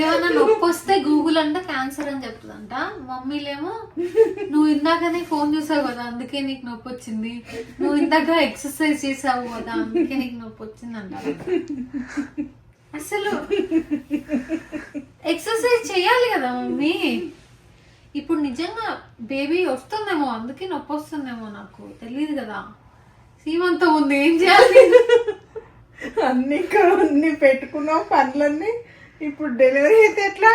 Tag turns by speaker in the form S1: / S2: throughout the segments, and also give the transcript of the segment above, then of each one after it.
S1: ఏమన్నా నొప్పి వస్తే గూగుల్ అంటే క్యాన్సర్ అని చెప్తుందంట. మమ్మీలేమో నువ్వు ఇందాకనే ఫోన్ చూసావు కదా అందుకే నీకు నొప్పి వచ్చింది నువ్వు ఇందాక ఎక్సర్సైజ్ చేసావు కదా అందుకే నీకు నొప్పి వచ్చింది అంట అసలు ఎక్సర్సైజ్ చేయాలి కదా మమ్మీ. ఇప్పుడు నిజంగా బేబీ వస్తుందేమో అందుకే నొప్పి వస్తుందేమో నాకు. తెలియదు కదా. సీమంతం ఉంది ఏం చేయాలి?
S2: అన్ని అన్ని పెట్టుకున్నావు పనులన్నీ. ఇప్పుడు డెలివరీ అయితే ఎట్లా?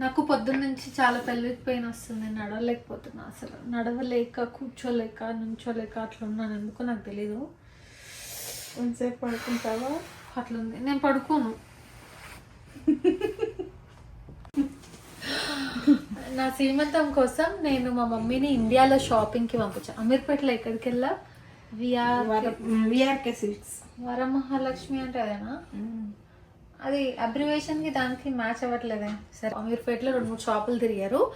S1: నాకు పొద్దున్న నుంచి చాలా పెళ్ళికి పెయిన్ వస్తుంది. నడవలేకపోతున్నా అసలు. నడవలేక కూర్చోలేక నుంచోలేక అట్లా ఉన్నాను. ఎందుకో నాకు తెలీదు.
S2: ఎంతసేపు పడుకుంటావా?
S1: అట్లుంది. నేను పడుకోను. నా శ్రీమంతం కోసం నేను మా మమ్మీని ఇండియాలో షాపింగ్కి పంపించాను అమీర్పేటలో ఎక్కడికి వెళ్ళా
S2: విఆర్కే సిల్క్స్
S1: వరమహాలక్ష్మి అంటే అదేనా? అది అబ్రివేషన్కి దానికి మ్యాచ్ అవ్వట్లేదే. సరే అమీర్పేటలో రెండు మూడు షాపులు తిరిగారు.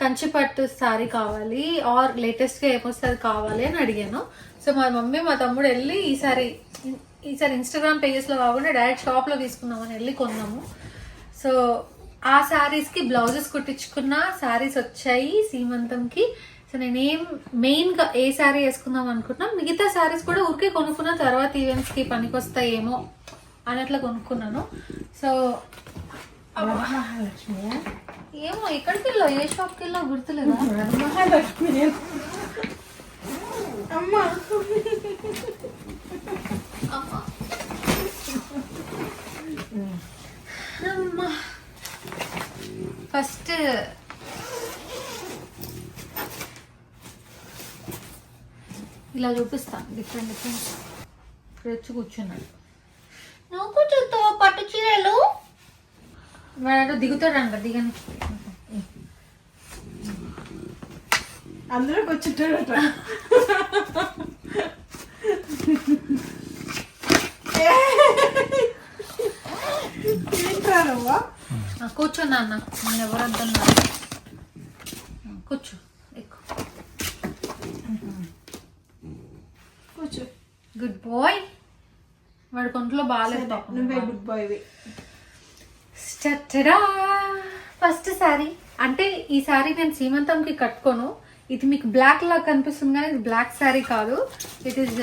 S1: కంచిపట్టు సారీ కావాలి ఆర్ లేటెస్ట్గా ఏమొస్తే అది కావాలి అని అడిగాను. సో మా మమ్మీ మా తమ్ముడు వెళ్ళి ఈసారి ఈసారి ఇన్స్టాగ్రామ్ పేజెస్లో కాకుండా డైరెక్ట్ షాప్లో తీసుకుందామని వెళ్ళి కొన్నాము. సో ఆ శారీస్కి బ్లౌజెస్ కుట్టించుకున్న శారీస్ వచ్చాయి సీమంతంకి. సో నేనేం మెయిన్గా ఏ శారీ వేసుకుందాం అనుకుంటున్నా మిగతా శారీస్ కూడా ఊరికే కొనుక్కున్న తర్వాత ఈవెంట్స్కి పనికొస్తాయేమో అన్నట్లు కొనుక్కున్నాను. సో ఏమో ఎక్కడికి వెళ్ళావు? ఏ షాప్కి వెళ్ళావు? గుర్తులేదా?
S2: అమ్మా.
S1: అమ్మా. ఫస్ట్ ఇలా చూపిస్తాను డిఫరెంట్ డిఫరెంట్ వచ్చి కూర్చున్నాడు నువ్వు కూర్చుంటావు పట్టు చీరలు? వాడు దిగుతాడంట దిగని.
S2: అందులోకి వచ్చిట్టాడట ఏంటారవ్వా
S1: ఆ, కూర్చో నాన్న. నేను ఎవరంటున్నా కూర్చో ఎక్కువ
S2: కూర్చో
S1: గుడ్ బాయ్ వాడి కొంట్లో బాగాలేదు
S2: నువ్వే గుడ్ బాయ్
S1: ఫస్ట్ శారీ అంటే ఈ శారీ నేను సీమంతంకి కట్టుకోను. ఇది మీకు బ్లాక్ లా కనిపిస్తుంది కానీ ఇది బ్లాక్ శారీ కాదు. ఇట్ ఈస్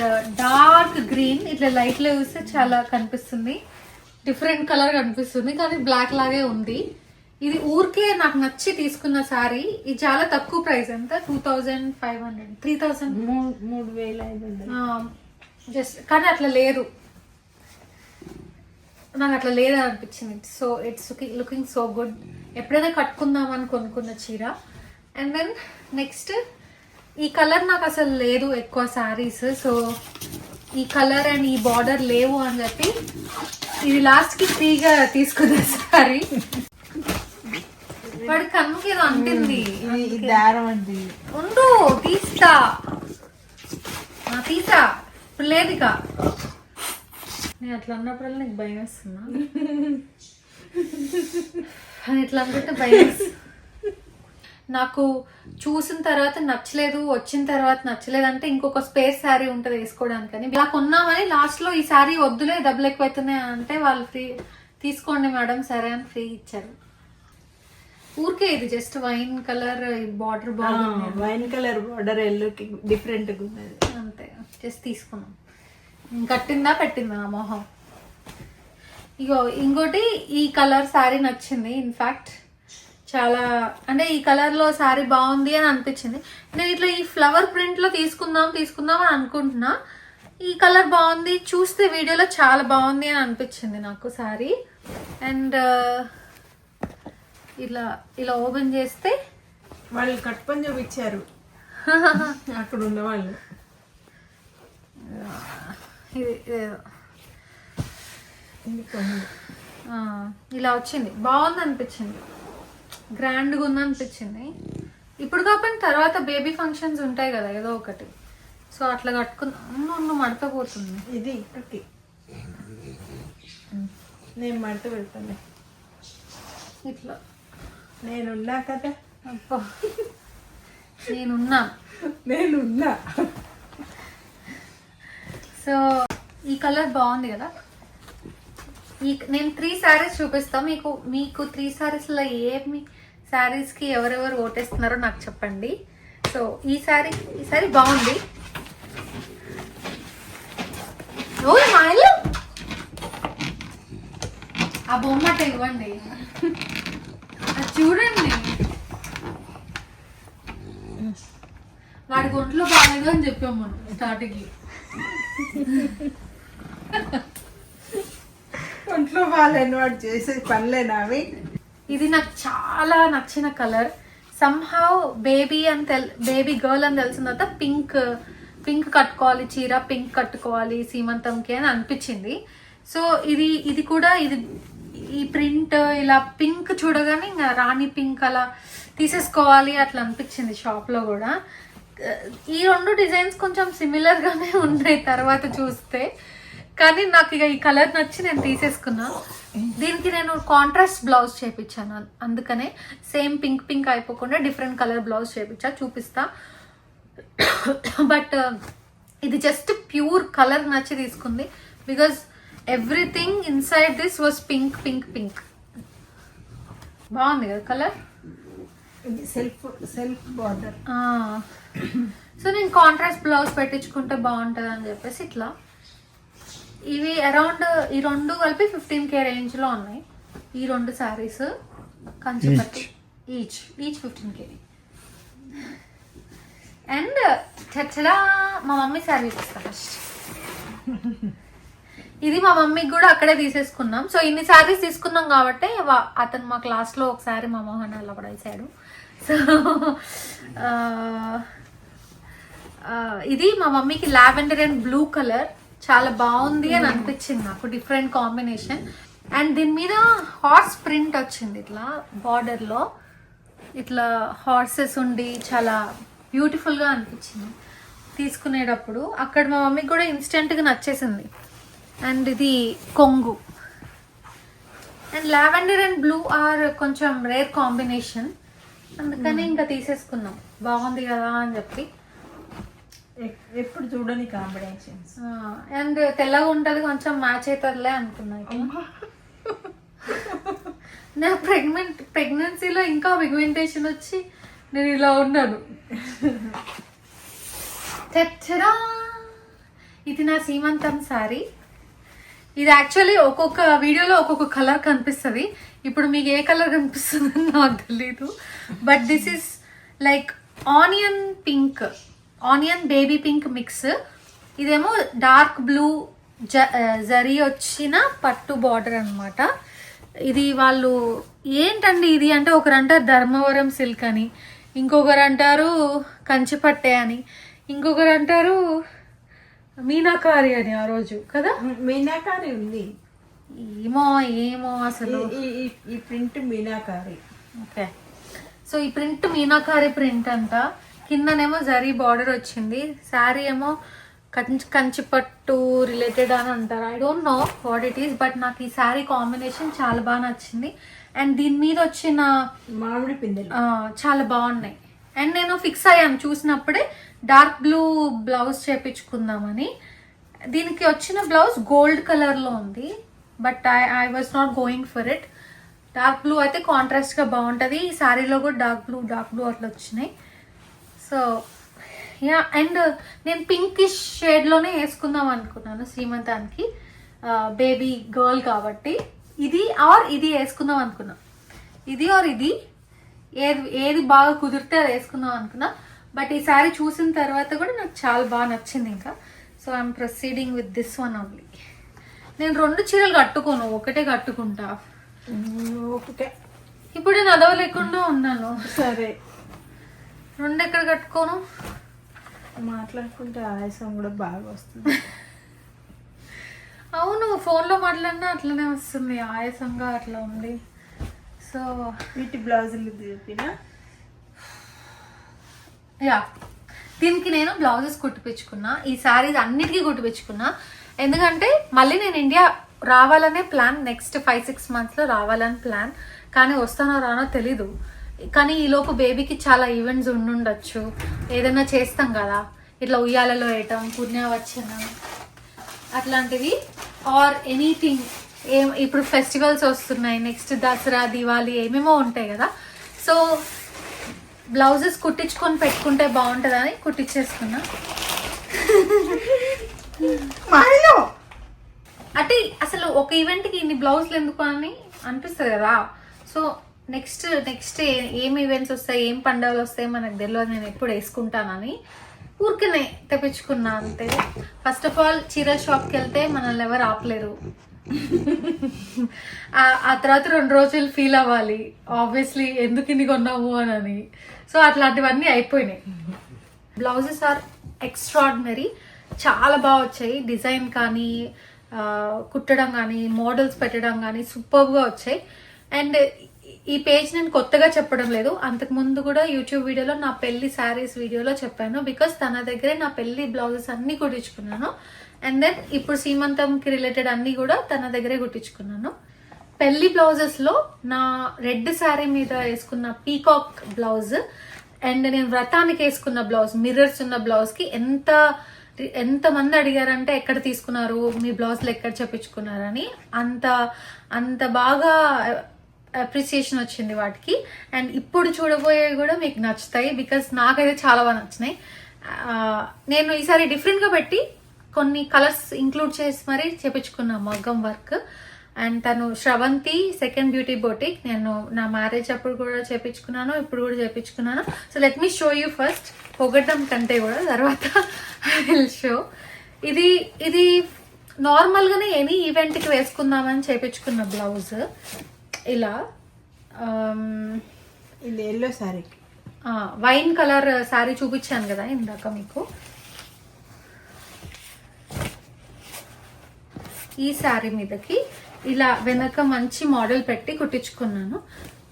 S1: డార్క్ గ్రీన్ ఇట్లా లైట్లో చూస్తే చాలా కనిపిస్తుంది. డిఫరెంట్ కలర్ కనిపిస్తుంది కానీ బ్లాక్ లాగే ఉంది. ఇది ఊరికే నాకు నచ్చి తీసుకున్న శారీ ఇది చాలా తక్కువ ప్రైస్ ఎంత? Two thousand five hundred three thousand
S2: మూడు మూడు వేల ఐదు
S1: జస్ట్ కానీ అట్లా లేదు. నాకు అట్లా లేదు అనిపించింది so it's looking so good ఎప్పుడైనా కట్టుకుందాం అని కొనుక్కున్న చీర. అండ్ దెన్ నెక్స్ట్ ఈ కలర్ నాకు అసలు లేదు ఎక్కువ శారీస్ సో ఈ కలర్ అండ్ ఈ బార్డర్ లేవు అని చెప్పి ఇది లాస్ట్కి ఫ్రీగా తీసుకున్న సారీ వాడి కన్నుకి ఏదో అంటింది. ఉండు తీస్తా. తీసా ఇప్పుడు లేదు ఇక. నేను అట్లా అన్నప్పుడల్లా నీకు భయం వేస్తున్నా. అని ఇట్లా అనుకుంటే భయం. నాకు చూసిన తర్వాత నచ్చలేదు వచ్చిన తర్వాత నచ్చలేదు అంటే ఇంకొక స్పేర్ శారీ ఉంటుంది వేసుకోవడానికి అని. ఇలా కొన్నామని లాస్ట్లో ఈ శారీ వద్దులే డబ్బులు ఎక్కువైతున్నాయి అంటే వాళ్ళు ఫ్రీ తీసుకోండి మేడం సరే అని ఫ్రీ ఇచ్చారు. ఊరికే ఇది జస్ట్ వైన్ కలర్ బార్డర్ బాగుంది.
S2: వైన్ కలర్ బార్డర్ ఎల్లోకి డిఫరెంట్గా ఉన్నది.
S1: అంతే. జస్ట్ తీసుకున్నాం కట్టిందా పెట్టిందా మొహం? ఇగో ఇంకోటి ఈ కలర్ శారీ నచ్చింది. ఇన్ఫాక్ట్ చాలా అంటే ఈ కలర్లో శారీ బాగుంది అని అనిపించింది. నేను ఇట్లా ఈ ఫ్లవర్ ప్రింట్లో తీసుకుందాం తీసుకుందాం అని అనుకుంటున్నా. ఈ కలర్ బాగుంది. చూస్తే వీడియోలో చాలా బాగుంది అని అనిపించింది నాకు శారీ అండ్ ఇలా ఇలా ఓపెన్ చేస్తే
S2: వాళ్ళు కట్టుకొని చూపించారు. అక్కడ ఉన్న వాళ్ళు
S1: ఇది ఇదేదో ఇలా వచ్చింది. బాగుంది అనిపించింది. గ్రాండ్గా ఉంది అనిపించింది. ఇప్పుడు కాకపోయినా తర్వాత బేబీ ఫంక్షన్స్ ఉంటాయి కదా ఏదో ఒకటి. సో అట్లా కట్టుకున్నా మడత పోతుంది.
S2: ఇది ఇక్కడికి నేను మడత పెడతాను.
S1: ఇట్లా.
S2: నేనున్నా కదా?
S1: అబ్బా. నేనున్నా.
S2: నేనున్నా.
S1: సో ఈ కలర్ బాగుంది కదా? ఈ నేను త్రీ శారీస్ చూపిస్తాం. మీకు మీకు త్రీ శారీస్లో ఏమి శారీస్కి ఎవరెవరు ఓటేస్తున్నారో నాకు చెప్పండి. సో ఈ శారీ ఈ శారీ బాగుంది. ఓ మాయలు ఆ బొమ్మట ఇవ్వండి. అది చూడండి. వాడి ఒంట్లో బాగాలేదు అని చెప్పాము స్టార్టింగ్
S2: ఒంట్లో బాగాలేని వాడు చేసే పనులేనా అవి?
S1: ఇది నాకు చాలా నచ్చిన కలర్. సంహౌ బేబీ అని తెల్ బేబీ గర్ల్ అని తెలిసిన తర్వాత పింక్ పింక్ కట్టుకోవాలి చీర పింక్ కట్టుకోవాలి సీమంతంకి అని అనిపించింది. సో ఇది ఇది కూడా ఇది ఈ ప్రింట్ ఇలా పింక్ చూడగానే ఇంకా రాణి పింక్ అలా తీసేసుకోవాలి అట్లా అనిపించింది షాప్లో కూడా. ఈ రెండు డిజైన్స్ కొంచెం సిమిలర్ గానే ఉన్నాయి తర్వాత చూస్తే. కానీ నాకు ఇక ఈ కలర్ నచ్చి నేను తీసేసుకున్నా. దీనికి నేను కాంట్రాస్ట్ బ్లౌజ్ చేపించాను అందుకనే సేమ్ పింక్ పింక్ అయిపోకుండా డిఫరెంట్ కలర్ బ్లౌజ్ చేపించా చూపిస్తా. బట్ ఇది జస్ట్ ప్యూర్ కలర్ నచ్చి తీసుకుంది. Because everything inside this was pink pink pink బాగుంది కదా colour?
S2: Self self border
S1: so నేను కాంట్రాస్ట్ బ్లౌజ్ పెట్టించుకుంటే బాగుంటుంది అని చెప్పేసి ఇట్లా. ఇవి అరౌండ్ ఈ రెండు కలిపి ఫిఫ్టీన్ కే రేంజ్లో ఉన్నాయి. ఈ రెండు saris Kanchipattu each each fifteen K and చచ్చడా మా మమ్మీ శారీ ఫస్ట్ ఇది మా మమ్మీకి కూడా అక్కడే తీసేసుకున్నాం. సో ఇన్ని శారీస్ తీసుకున్నాం కాబట్టి అతను మా క్లాస్లో ఒకసారి మా మోహన్ అలా పడేసాడు సో ఆ, ఇది మా మమ్మీకి లావెండర్ అండ్ బ్లూ కలర్. చాలా బాగుంది అని అనిపించింది నాకు. డిఫరెంట్ కాంబినేషన్ అండ్ దీని మీద హార్స్ ప్రింట్ వచ్చింది ఇట్లా బార్డర్లో ఇట్లా హార్సెస్ ఉండి చాలా బ్యూటిఫుల్గా అనిపించింది. తీసుకునేటప్పుడు అక్కడ మా మమ్మీకి కూడా ఇన్స్టెంట్గా నచ్చేసింది. అండ్ ఇది కొంగు. And lavender and blue are కొంచెం రేర్ కాంబినేషన్ అందుకని ఇంకా తీసేసుకున్నాం. బాగుంది కదా అని చెప్పి.
S2: ఎప్పుడు చూడని కాంబినేషన్స్
S1: అండ్ తెల్లగా ఉంటుంది కొంచెం మ్యాచ్ అవుతుందిలే అనుకున్నా. నా ప్రెగ్నెంట్ ప్రెగ్నెన్సీలో ఇంకా పిగ్మెంటేషన్ వచ్చి నేను ఇలా ఉన్నాను. చచ్చరా! ఇది నా సీమంతం సారీ ఇది యాక్చువల్లీ ఒక్కొక్క వీడియోలో ఒక్కొక్క కలర్ కనిపిస్తుంది. ఇప్పుడు మీకు ఏ కలర్ కనిపిస్తుందని నాకు తెలీదు. But this is like onion pink onion baby pink mix. ఇదేమో డార్క్ బ్లూ జ జరీ వచ్చిన పట్టు బార్డర్ అన్నమాట. ఇది వాళ్ళు ఏంటండి ఇది అంటే ఒకరు అంటారు ధర్మవరం సిల్క్ అని ఇంకొకరు అంటారు కంచిపట్టే అని ఇంకొకరు అంటారు మీనాకారి అని ఆ రోజు కదా?
S2: మీనాకారి ఉంది.
S1: ఏమో ఏమో అసలు.
S2: ఈ ప్రింట్ మీనాకారి.
S1: ఓకే. సో ఈ ప్రింట్ మీనాకారి ప్రింట్ అంట. కిందనేమో జరీ బార్డర్ వచ్చింది. శారీ ఏమో కంచి కంచిపట్టు రిలేటెడ్ అని అంటారు. I don't know what it is but నాకు ఈ శారీ కాంబినేషన్ చాలా బాగా నచ్చింది. అండ్ దీని మీద వచ్చిన
S2: మామిడి పిందెలు.
S1: చాలా బాగున్నాయి. అండ్ నేను ఫిక్స్ అయ్యాను చూసినప్పుడే డార్క్ బ్లూ బ్లౌజ్ చేపించుకుందామని. దీనికి వచ్చిన బ్లౌజ్ గోల్డ్ కలర్లో ఉంది but I I was not going for it dark blue అయితే కాంట్రాస్ట్గా బాగుంటుంది. ఈ శారీలో కూడా డార్క్ బ్లూ డార్క్ బ్లూ అట్లా వచ్చినాయి. సో యా అండ్ నేను పింకిష్ షేడ్లోనే వేసుకుందాం అనుకున్నాను శ్రీమంతానికి. బేబీ గర్ల్ కాబట్టి. ఇది ఆర్ ఇది వేసుకుందాం అనుకున్నా. ఇది ఆర్ ఇది. ఏది ఏది బాగా కుదిరితే అది వేసుకుందాం అనుకున్నా. బట్ ఈ సారీ చూసిన తర్వాత కూడా నాకు చాలా బాగా నచ్చింది ఇంకా. So I'm proceeding with this one only నేను రెండు చీరలు కట్టుకోను. ఒకటే కట్టుకుంటా.
S2: ఓకే.
S1: ఇప్పుడు నదవ లేకుండా ఉన్నాను.
S2: సరే.
S1: రెండు ఎక్కడ కట్టుకోను?
S2: మాట్లాడుకుంటే ఆయాసం కూడా బాగా వస్తుంది.
S1: అవును ఫోన్లో మాట్లాడినా అట్లనే వస్తుంది. ఆయాసంగా అట్లా ఉంది. సో
S2: వీటి బ్లౌజులు చూపిన?
S1: యా. దీనికి నేను బ్లౌజెస్ కుట్టిపించుకున్నా ఈ శారీస్ అన్నిటికీ కుట్టిపించుకున్నా ఎందుకంటే మళ్ళీ నేను ఇండియా రావాలనే ప్లాన్ నెక్స్ట్ ఫైవ్ సిక్స్ మంత్స్లో రావాలని ప్లాన్. కానీ వస్తానో రానో తెలీదు. కానీ ఈలోపు బేబీకి చాలా ఈవెంట్స్ ఉండుండొచ్చు. ఏదైనా చేస్తాం కదా. ఇట్లా ఉయ్యాలలో వేయటం పుణ్యవచ్చనం అట్లాంటివి. ఆర్ ఎనీథింగ్ ఏం ఇప్పుడు ఫెస్టివల్స్ వస్తున్నాయి. నెక్స్ట్ దసరా దివాళీ ఏమేమో ఉంటాయి కదా. సో బ్లౌజెస్ కుట్టించుకొని పెట్టుకుంటే బాగుంటుందని కుట్టించేసుకున్నా. అంటే అసలు ఒక ఈవెంట్కి ఇన్ని బ్లౌజులు ఎందుకు అని అనిపిస్తుంది కదా. సో నెక్స్ట్ నెక్స్ట్ ఏం ఈవెంట్స్ వస్తాయి ఏం పండుగలు వస్తాయి మనకు తెలియదు నేను ఎప్పుడు వేసుకుంటానని ఊరికనే తెప్పించుకున్నా అంతే. ఫస్ట్ ఆఫ్ ఆల్ చీరల షాప్కి వెళ్తే మనల్ని ఎవరు ఆపలేరు. ఆ- తర్వాత రెండు రోజులు ఫీల్ అవ్వాలి. ఆబ్వియస్లీ ఎందుకు ఇన్ని కొన్నాము అని సో అట్లాంటివన్నీ అయిపోయినాయి. బ్లౌజెస్ ఆర్ ఎక్స్ట్రాడినరీ చాలా బాగా వచ్చాయి. డిజైన్ కానీ కుట్టడం కానీ మోడల్స్ పెట్టడం కానీ సూపర్గా వచ్చాయి. అండ్ ఈ పేజ్ నేను కొత్తగా చెప్పడం లేదు. అంతకు ముందు కూడా యూట్యూబ్ వీడియోలో నా పెళ్ళి శారీస్ వీడియోలో చెప్పాను. బికాస్ తన దగ్గరే నా పెళ్ళి బ్లౌజెస్ అన్ని కుట్టించుకున్నాను. అండ్ దెన్ ఇప్పుడు సీమంతంకి రిలేటెడ్ అన్ని కూడా తన దగ్గరే కుట్టించుకున్నాను. పెళ్ళి బ్లౌజెస్లో నా రెడ్ శారీ మీద వేసుకున్న పీకాక్ బ్లౌజ్ అండ్ నేను వ్రతానికి వేసుకున్న బ్లౌజ్ మిర్రర్స్ ఉన్న బ్లౌజ్కి ఎంత ఎంత మంది అడిగారంటే ఎక్కడ తీసుకున్నారు మీ బ్లౌజ్లు ఎక్కడ చెప్పించుకున్నారని అంత అంత బాగా అప్రిసియేషన్ వచ్చింది వాటికి. అండ్ ఇప్పుడు చూడబోయేవి కూడా మీకు నచ్చుతాయి బికాస్ నాకైతే చాలా బాగా నచ్చినాయి. నేను ఈసారి డిఫరెంట్గా పెట్టి కొన్ని కలర్స్ ఇంక్లూడ్ చేసి మరీ చేపించుకున్న మగ్గం వర్క్ అండ్ తను శ్రవంతి సెకండ్ బ్యూటీ బొటిక్ నేను నా మ్యారేజ్ అప్పుడు కూడా చేపించుకున్నాను ఇప్పుడు కూడా చేపించుకున్నాను. So let me show you first పొగడ్డం కంటే కూడా తర్వాత ఐ విల్ షో ఇది ఇది నార్మల్గానే ఎనీ ఈవెంట్కి వేసుకుందామని చేపించుకున్న బ్లౌజ్ ఇలా
S2: ఇది ఎల్లో
S1: ఆ, వైన్ కలర్ శారీ చూపించాను కదా ఇందాక మీకు. ఈ శారీ మీదకి ఇలా వెనక మంచి మోడల్ పెట్టి కుట్టించుకున్నాను.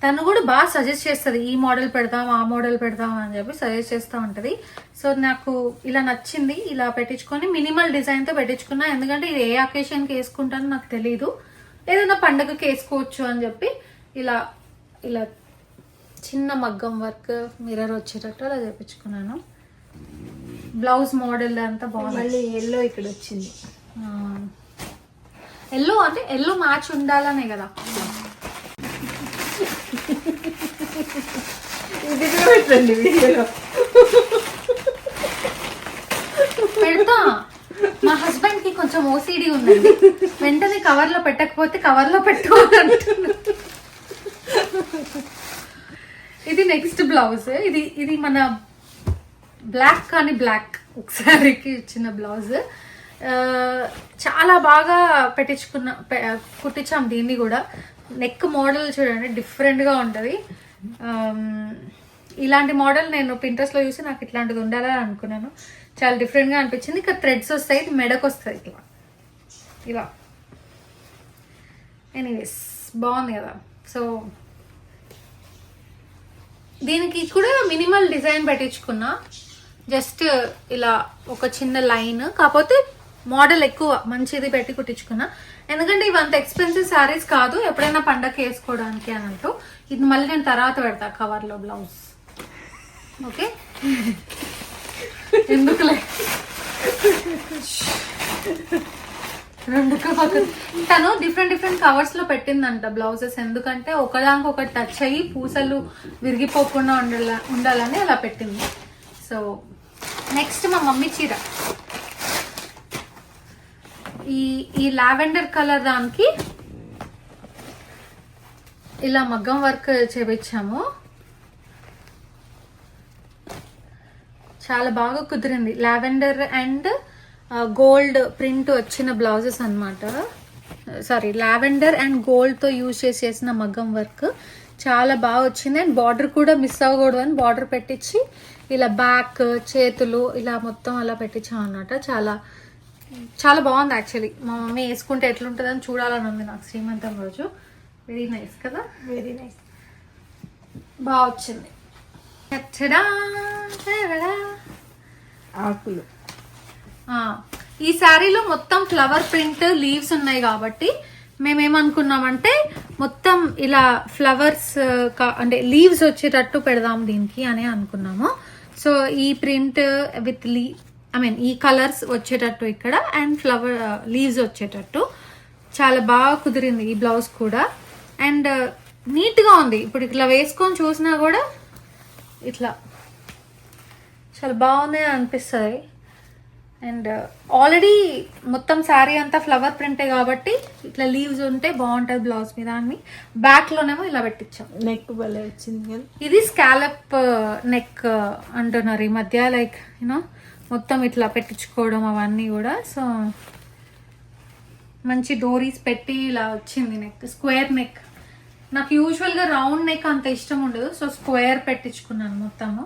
S1: తను కూడా బాగా సజెస్ట్ చేస్తుంది ఈ మోడల్ పెడదాం ఆ మోడల్ పెడదాం అని చెప్పి సజెస్ట్ చేస్తూ ఉంటుంది. సో నాకు ఇలా నచ్చింది ఇలా పెట్టించుకొని మినిమల్ డిజైన్తో పెట్టించుకున్నా. ఎందుకంటే ఇది ఏ అకేషన్కి వేసుకుంటానో నాకు తెలియదు ఏదైనా పండగకి వేసుకోవచ్చు అని చెప్పి ఇలా ఇలా చిన్న మగ్గం వర్క్ మిర్రర్ వచ్చేటట్టు అలా చేపించుకున్నాను. బ్లౌజ్ మోడల్ అంతా బాగుంది
S2: ఎల్లో ఇక్కడ వచ్చింది.
S1: ఎల్లో అంటే ఎల్లో మ్యాచ్ ఉండాలనే కదా.
S2: ఇది కూడా పెట్టండి వీడియోలో.
S1: పెడతా. మా హస్బెండ్కి కొంచెం ఓసిడి ఉందండి. వెంటనే కవర్లో పెట్టకపోతే కవర్లో పెట్టు ఇది నెక్స్ట్ బ్లౌజ్ ఇది ఇది మన బ్లాక్ కానీ బ్లాక్ ఒకసారికి ఇచ్చిన బ్లౌజ్ చాలా బాగా పెట్టించుకున్న కుట్టించాం దీన్ని కూడా. నెక్ మోడల్ చూడండి డిఫరెంట్గా ఉంటుంది. ఇలాంటి మోడల్ నేను పింట్రెస్ట్లో చూసి నాకు ఇట్లాంటిది ఉండాలని అనుకున్నాను. చాలా డిఫరెంట్గా అనిపించింది. ఇక థ్రెడ్స్ వస్తాయి ఇది మెడకు వస్తుంది ఇలా ఇలా. ఎనీవేస్ బాగుంది కదా. సో దీనికి కూడా మినిమల్ డిజైన్ పెట్టించుకున్నా. జస్ట్ ఇలా ఒక చిన్న లైన్ కాకపోతే మోడల్ ఎక్కువ మంచిది పెట్టి కుట్టించుకున్నా. ఎందుకంటే ఇవి అంత ఎక్స్పెన్సివ్ శారీస్ కాదు. ఎప్పుడైనా పండగ వేసుకోవడానికి అని అంటూ. ఇది మళ్ళీ నేను తర్వాత పెడతా కవర్లో బ్లౌజ్ ఓకే ఎందుకులే? రెండు తను డిఫరెంట్ డిఫరెంట్ కవర్స్లో పెట్టిందంట బ్లౌజెస్ ఎందుకంటే ఒకదానికి ఒకటి టచ్ అయ్యి పూసలు విరిగిపోకుండా ఉండాల ఉండాలని అలా పెట్టింది. సో నెక్స్ట్ మా మమ్మీ చీర. ఈ ఈ లావెండర్ కలర్ దానికి ఇలా మగ్గం వర్క్ చేపించాము చాలా బాగా కుదిరింది. లావెండర్ అండ్ గోల్డ్ ప్రింట్ వచ్చిన బ్లౌజెస్ అన్నమాట. సారీ లావెండర్ అండ్ గోల్డ్తో యూజ్ చేసి చేసిన మగ్గం వర్క్ చాలా బాగా వచ్చింది. అండ్ బార్డర్ కూడా మిస్ అవ్వకూడదు అని బార్డర్ పెట్టించి ఇలా బ్యాక్ చేతులు ఇలా మొత్తం అలా పెట్టించాం అన్నమాట. చాలా చాలా బాగుంది యాక్చువల్లీ మా మమ్మీ వేసుకుంటే ఎట్లుంటుందని చూడాలని ఉంది నాకు శ్రీమంతం రోజు. వెరీ నైస్ కదా?
S2: వెరీ నైస్
S1: బాగా వచ్చింది.
S2: ఆకులు.
S1: ఈ శారీలో మొత్తం ఫ్లవర్ ప్రింట్ లీవ్స్ ఉన్నాయి కాబట్టి మేమేమనుకున్నామంటే మొత్తం ఇలా ఫ్లవర్స్ అంటే లీవ్స్ వచ్చేటట్టు పెడదాం దీనికి అని అనుకున్నాము. సో ఈ ప్రింట్ విత్ లీ ఐ మీన్ ఈ కలర్స్ వచ్చేటట్టు ఇక్కడ అండ్ ఫ్లవర్ లీవ్స్ వచ్చేటట్టు. చాలా బాగా కుదిరింది ఈ బ్లౌజ్ కూడా. అండ్ నీట్గా ఉంది. ఇప్పుడు ఇట్లా వేసుకొని చూసినా కూడా ఇట్లా చాలా అని అనిపిస్తుంది. అండ్ ఆల్రెడీ మొత్తం శారీ అంతా ఫ్లవర్ ప్రింటే కాబట్టి ఇట్లా లీవ్స్ ఉంటే బాగుంటుంది బ్లౌజ్ మీద అని. బ్యాక్లోనేమో ఇలా పెట్టించాం.
S2: నెక్ భలే వచ్చింది
S1: ఇది స్కాలప్ నెక్ అంటున్నారు ఈ మధ్య లైక్ యూనో మొత్తం ఇట్లా పెట్టించుకోవడం అవన్నీ కూడా. సో మంచి డోరీస్ పెట్టి ఇలా వచ్చింది నెక్ స్క్వేర్ నెక్ నాకు యూజువల్గా రౌండ్ నెక్ అంత ఇష్టం ఉండదు. సో స్క్వేర్ పెట్టించుకున్నాను మొత్తము.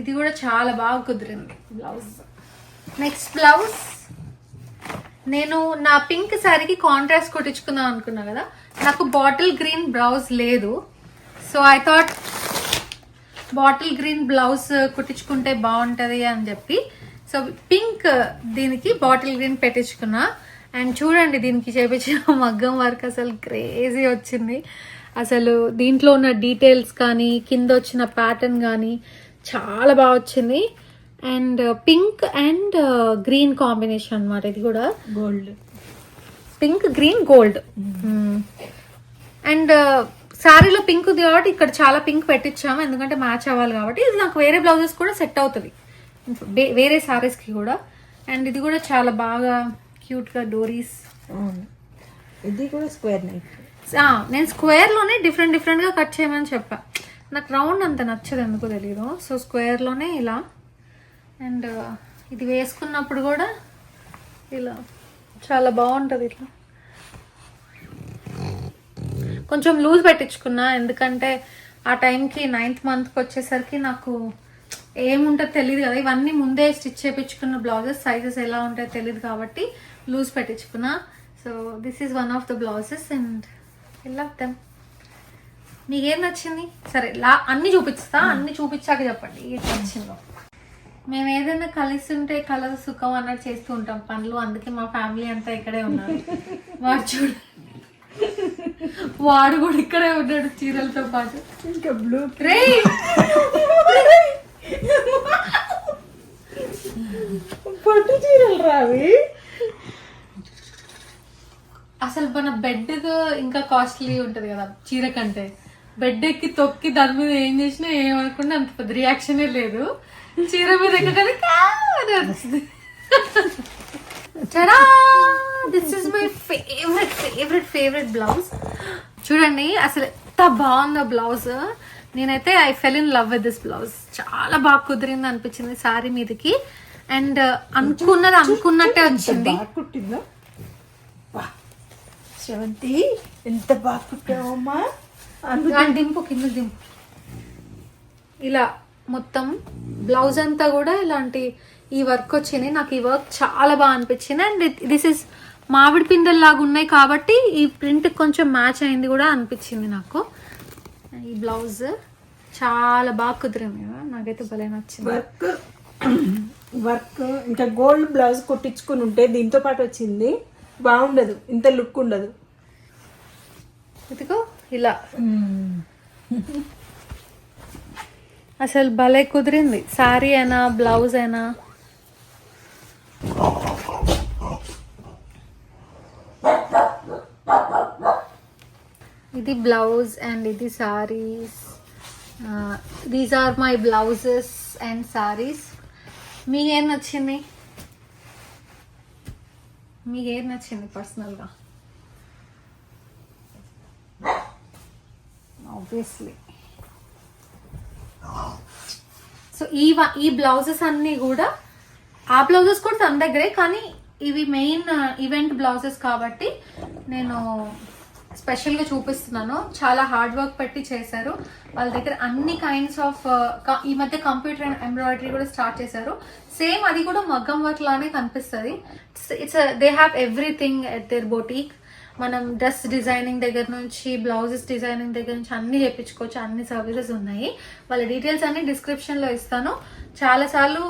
S1: ఇది కూడా చాలా బాగా కుదిరింది. బ్లౌజ్ నెక్స్ట్ బ్లౌజ్ నేను నా పింక్ శారీకి కాంట్రాస్ట్ కుట్టించుకుందాం అనుకున్నా కదా నాకు బాటిల్ గ్రీన్ బ్లౌజ్ లేదు. So I thought bottle green blouse కుట్టించుకుంటే బాగుంటుంది అని చెప్పి. సో పింక్ దీనికి బాటిల్ గ్రీన్ పెట్టించుకున్నా. అండ్ చూడండి దీనికి చేపించిన మగ్గం వర్క్ అసలు క్రేజీ వచ్చింది. అసలు దీంట్లో ఉన్న డీటెయిల్స్ కానీ కింద వచ్చిన ప్యాటర్న్ కానీ చాలా బాగా వచ్చింది. And pink and green combination అన్నమాట ఇది కూడా.
S2: Gold.
S1: Pink green gold. And శారీలో పింక్ ఉంది కాబట్టి ఇక్కడ చాలా పింక్ పెట్టించాము. ఎందుకంటే మ్యాచ్ అవ్వాలి కాబట్టి ఇది నాకు వేరే బ్లౌజెస్ కూడా సెట్ అవుతుంది. వేరే సారీస్కి కూడా. అండ్ ఇది కూడా చాలా బాగా క్యూట్గా డోరీస్.
S2: ఇది కూడా స్క్వేర్
S1: నేను స్క్వేర్లోనే డిఫరెంట్ డిఫరెంట్గా కట్ చేయమని చెప్పా. నాకు రౌండ్ అంత నచ్చదు ఎందుకో తెలియదు సో స్క్వేర్లోనే ఇలా. అండ్ ఇది వేసుకున్నప్పుడు కూడా ఇలా చాలా బాగుంటుంది ఇట్లా. కొంచెం లూజ్ పెట్టించుకున్నా ఎందుకంటే ఆ టైంకి నైన్త్ మంత్కి వచ్చేసరికి నాకు ఏముంటుందో తెలియదు కదా. ఇవన్నీ ముందే స్టిచ్ చేయించుకున్న బ్లౌజెస్ సైజెస్ ఎలా ఉంటాయో తెలియదు కాబట్టి loose పెట్టించుకున్నా. So this is one of the blouses and I love them మీకేం నచ్చింది? సరే లా అన్ని చూపిస్తా అన్ని చూపించాక చెప్పండి. ఏది నచ్చిందో. మేము ఏదైనా కలిసి ఉంటే కలర్ సుఖం అన్నట్టు చేస్తూ ఉంటాం పనులు. అందుకే మా ఫ్యామిలీ అంతా ఇక్కడే ఉన్నారు. వాడు చూడు. వాడు కూడా ఇక్కడే ఉన్నాడు చీరలతో పాటు.
S2: ఇంకా బ్లూ
S1: రే
S2: పట్టు చీరలు రావి.
S1: అసలు మన బెడ్ ఇంకా కాస్ట్లీ ఉంటది కదా చీర కంటే. బెడ్ ఎక్కి తొక్కి దాని మీద ఏం చేసినా ఏమనుకున్నా అంత పెద్ద రియాక్షనే లేదు. చీర మీద ఎక్కగానే కాదు అనిపిస్తుంది this is my favourite favourite favourite blouse చూడండి అసలు ఎంత బాగుందో బ్లౌజ్ నేనైతే I fell in love with this blouse చాలా బాగా కుదిరింది అనిపించింది సారీ మీదకి. అండ్ uh, అనుకున్నది అనుకున్నట్టే వచ్చింది.
S2: బాగా వా శ్రవంతి ఎంత బాగా కుట్టావమ్మా.
S1: దింపు కింద దింపు. ఇలా మొత్తం బ్లౌజ్ అంతా కూడా ఇలాంటి ఈ వర్క్ వచ్చింది. నాకు ఈ వర్క్ చాలా బాగా అనిపించింది. అండ్ దిస్ ఇస్ మామిడి పిందెల్ లాగా ఉన్నాయి కాబట్టి ఈ ప్రింట్ కొంచెం మ్యాచ్ అయింది కూడా అనిపించింది నాకు. ఈ బ్లౌజ్ చాలా బాగా కుదిరింది కదా. నాకైతే భలే నచ్చింది.
S2: వర్క్ వర్క్ ఇంకా గోల్డ్ బ్లౌజ్ కుట్టించుకుని ఉంటే దీంతో పాటు వచ్చింది. బాగుండదు. ఇంత లుక్ ఉండదు.
S1: ఇదిగో. ఇలా. అసలు భలే కుదిరింది. శారీ అయినా బ్లౌజ్ అయినా. ఇది బ్లౌజ్ అండ్ ఇది saris. These are my blouses and saris మీకేం నచ్చింది? మీకేం నచ్చింది పర్సనల్గా ఆబ్వియస్లీ సో ఈ వ- ఈ బ్లౌజెస్ అన్నీ కూడా ఆ బ్లౌజెస్ కూడా తన దగ్గరే కానీ ఇవి మెయిన్ ఈవెంట్ బ్లౌజెస్ కాబట్టి నేను స్పెషల్గా చూపిస్తున్నాను. చాలా హార్డ్ వర్క్ పెట్టి చేశారు. వాళ్ళ దగ్గర అన్ని కైండ్స్ ఆఫ్ ఈ మధ్య కంప్యూటర్ అండ్ ఎంబ్రాయిడరీ కూడా స్టార్ట్ చేశారు. సేమ్ అది కూడా మగ్గం వర్క్ లానే కనిపిస్తుంది. It's they have everything at their boutique మనం డ్రెస్ డిజైనింగ్ దగ్గర నుంచి బ్లౌజెస్ డిజైనింగ్ దగ్గర నుంచి అన్ని చేయించుకోవచ్చు అన్ని సర్వీసెస్ ఉన్నాయి. వాళ్ళ డీటెయిల్స్ అన్ని డిస్క్రిప్షన్లో ఇస్తాను. చాలాసార్లు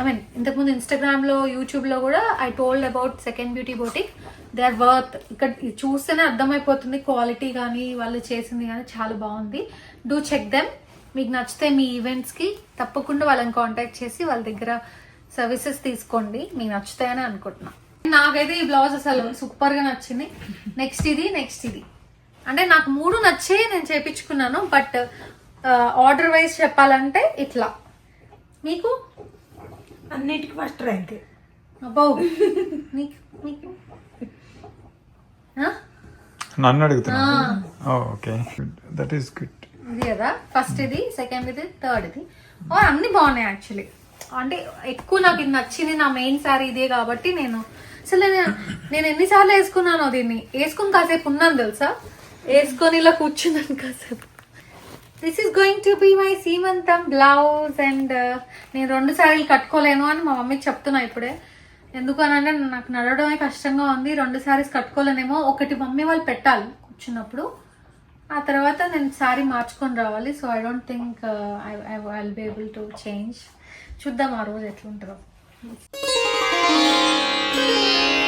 S1: ఐ మీన్ ఇంతకుముందు ఇన్స్టాగ్రామ్లో యూట్యూబ్లో కూడా I told about second beauty boutique they are worth ఇక్కడ చూస్తేనే అర్థమైపోతుంది క్వాలిటీ కానీ వాళ్ళు చేసింది కానీ చాలా బాగుంది. డూ చెక్ దెమ్ మీకు నచ్చితే మీ ఈవెంట్స్కి తప్పకుండా వాళ్ళని కాంటాక్ట్ చేసి వాళ్ళ దగ్గర సర్వీసెస్ తీసుకోండి. మీకు నచ్చుతాయని అనుకుంటున్నాను నాకైతే ఈ బ్లౌజ్ అసలు సూపర్గా నచ్చింది. నెక్స్ట్ ఇది నెక్స్ట్ ఇది. అంటే నాకు మూడు నచ్చే నేను చేపించుకున్నాను బట్ ఆర్డర్ వైజ్ చెప్పాలంటే ఇట్లా. మీకు?
S2: అన్నిటికీ ఫస్ట్ ర్యాంక్
S1: అబ్బో. నీకు మీకు ఆ?
S3: నన్ను అడుగుతున్నా ఓకే. దట్ ఈస్ గుడ్
S1: ఇది కదా ఫస్ట్ ఇది సెకండ్ ఇది థర్డ్ ఇది. అన్ని బాగున్నాయి యాక్చువల్లీ అంటే ఎక్కువ నాకు ఇది నచ్చింది నా మెయిన్ సారీ ఇదే కాబట్టి నేను అసలు నేను ఎన్నిసార్లు వేసుకున్నానో దీన్ని. వేసుకుని కాసేపు ఉన్నాను తెలుసా? వేసుకొని ఇలా కూర్చున్నాను కాసేపు. This is going to be my సీమంతం బ్లౌజ్ అండ్ uh, నేను రెండు సారీలు కట్టుకోలేను అని మా మమ్మీకి చెప్తున్నా ఇప్పుడే. ఎందుకనంటే నాకు నడవడమే కష్టంగా ఉంది రెండు సారీస్ కట్టుకోలేనేమో. ఒకటి మమ్మీ వాళ్ళు పెట్టాలి కూర్చున్నప్పుడు. ఆ తర్వాత నేను సారీ మార్చుకొని రావాలి. So I don't think I I will be able to change చూద్దాం ఆ రోజు ఎట్లుంటుందో. Música